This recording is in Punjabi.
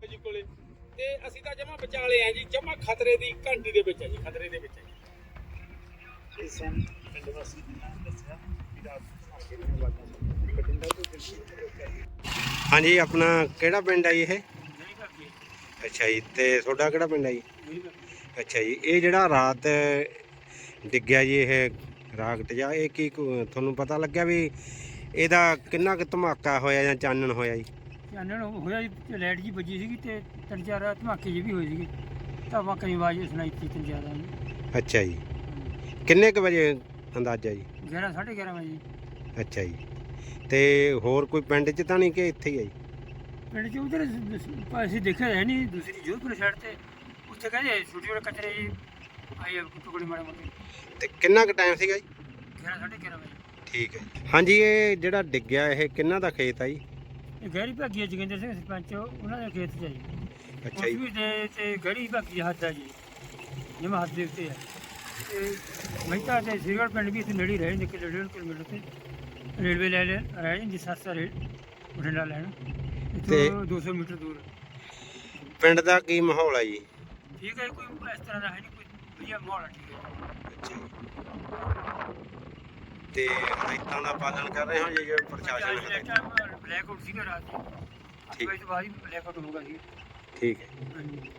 ਕੋਲੇ। ਤੇ ਅਸੀਂ ਤਾਂ ਜਮਾ ਵਿਚਾਲੇ ਆ ਜੀ ਜਮਾ ਖਤਰੇ ਦੀ ਘੰਟੀ ਦੇ ਵਿੱਚ ਆ ਜੀ। ਖਤਰੇ ਦੇ ਵਿੱਚ ਆ ਜੀ। ਇਸ ਸਨ ਪਿੰਡ ਵਾਸੀ ਨੇ ਨਾਮ ਦੱਸਿਆ ਕਿ ਰਾਤ ਸਾਕੇ ਨੇ ਵਾਜਾ ਬਟਿੰਡਾ ਤੋਂ ਦਿੱਲੀ ਹਾਂਜੀ ਆਪਣਾ ਕਿਹੜਾ ਪਿੰਡ ਆ ਜੀ ਇਹ? ਅੱਛਾ ਜੀ ਤੇ ਤੁਹਾਡਾ ਕਿਹੜਾ ਪਿੰਡ ਆ ਜੀ? ਅੱਛਾ ਜੀ ਇਹ ਜਿਹੜਾ ਰਾਤ ਡਿੱਗਿਆ ਜੀ ਇਹ ਰਾਕਟ ਜਾਂ ਇਹ ਕੀ ਕੁ- ਤੁਹਾਨੂੰ ਪਤਾ ਲੱਗਿਆ ਵੀ ਇਹਦਾ ਕਿੰਨਾ ਕੁ ਧਮਾਕਾ ਹੋਇਆ ਜਾਂ ਚਾਨਣ ਹੋਇਆ ਜੀ? ਚਾਨਣ ਹੋਇਆ ਜੀ ਲਾਈਟ ਜੀ ਵੱਜੀ ਸੀਗੀ ਤੇ ਤਿੰਨ ਚਾਰ ਧਮਾਕੇ ਜੀ ਵੀ ਹੋਏ ਸੀਗੇ। ਧਮਾਕੇ ਦੀ ਆਵਾਜ਼ ਸੁਣਾਈ ਤੀ ਤਿੰਨ ਚਾਰ ਨੇ ਅੱਛਾ ਜੀ। ਕਿੰਨੇ ਕੁ ਵਜੇ ਅੰਦਾਜ਼ਾ ਜੀ? 11 11:30 ਵਜੇ। ਅੱਛਾ ਜੀ। ਤੇ ਹੋਰ ਕੋਈ ਪਿੰਡ 'ਚ ਤਾਂ ਨਹੀਂ ਕਿ ਇੱਥੇ ਹੀ ਆ ਜੀ? ਪਿੰਡ ਚ ਉਧਰ ਅਸੀਂ ਦੇਖਿਆ ਹੈ ਨਹੀਂ ਦੂਸਰੀ ਜੋਧਪੁਰ ਸਾਈਡ ਤੇ। ਉੱਥੇ ਕਹਿੰਦੇ ਛੋਟੇ ਛੋਟੇ ਕਚਰੇ ਜੀ ਆਏ ਟੁਕੜੇ ਮਾੜੇ ਮੋਟੇ। ਤੇ ਕਿੰਨਾ ਕੁ ਟਾਈਮ ਸੀਗਾ ਜੀ? 11 11:30 ਵਜੇ। ਠੀਕ ਹੈ। ਜੀ ਹਾਂਜੀ ਇਹ ਜਿਹੜਾ ਡਿੱਗਿਆ ਇਹ ਕਿੰਨਾ ਦਾ ਖੇਤ ਆ ਜੀ? ਗਹਿਰੀ ਭਾਗੀ ਹੈ ਜੋਗਿੰਦਰ ਸਿੰਘ ਸਰਪੰਚ ਉਹਨਾਂ ਦੇ ਖੇਤ ਚ ਹੈ ਜੀ। ਅੱਛਾ ਉਸ ਜੀ। ਵੀ ਦੇ ਤੇ ਗਹਿਰੀ ਭਾਗੀ ਹੱਦ ਆ ਜੀ ਜਿਵੇਂ ਹੱਦ ਦੇ ਉੱਤੇ ਹੈ ਤੇ ਮਹਿਤਾ ਤੇ ਸਿਰਗੜ ਪਿੰਡ ਵੀ ਇੱਥੇ ਨੇੜੇ ਹੀ ਰਹੇ ਨੇ ਕਿ ਡੇਢ ਕਿਲੋਮੀਟਰ ਤੇ ਰੇਲਵੇ ਲੈ ਲੈ ਰਹਿ ਜਾਂਦੀ ਸੱਤ ਰੇਲ ਬਠਿੰਡਾ ਲੈਣ ਤੇ- ਇੱਥੋਂ 200 ਮੀਟਰ ਦੂਰ ਪਿੰਡ ਦਾ ਕੀ ਮਾਹੌਲ ਆ ਜੀ? ਠੀਕ ਹੈ ਕੋਈ ਇਸ ਤਰ੍ਹਾਂ ਦਾ ਹੈ ਨਹੀਂ ਕੋਈ ਵਧੀਆ ਮਾਹੌਲ ਹੈ, ਠੀਕ ਹੈ ਅੱਛਾ ਜੀ। ਤੇ ਹਦਾਇਤਾਂ ਦਾ ਪਾਲਣ ਕਰ ਰਹੇ ਹੋ ਜੀ ਜਿਹੜੇ ਪ੍ਰਸ਼ਾਸਨ ਹਦਾਇਤਾਂ ਬਲੈਕ ਆਊਟ ਸੀਗਾ ਰਾਤ ਨੂੰ। ਅੱਠ ਠੀਕ। ਵਜੇ ਤੋਂ ਬਾਅਦ ਹੀ ਬਲੈਕ ਆਊਟ ਹੋਊਗਾ ਜੀ। ਠੀਕ ਹੈ। ਹਾਂਜੀ।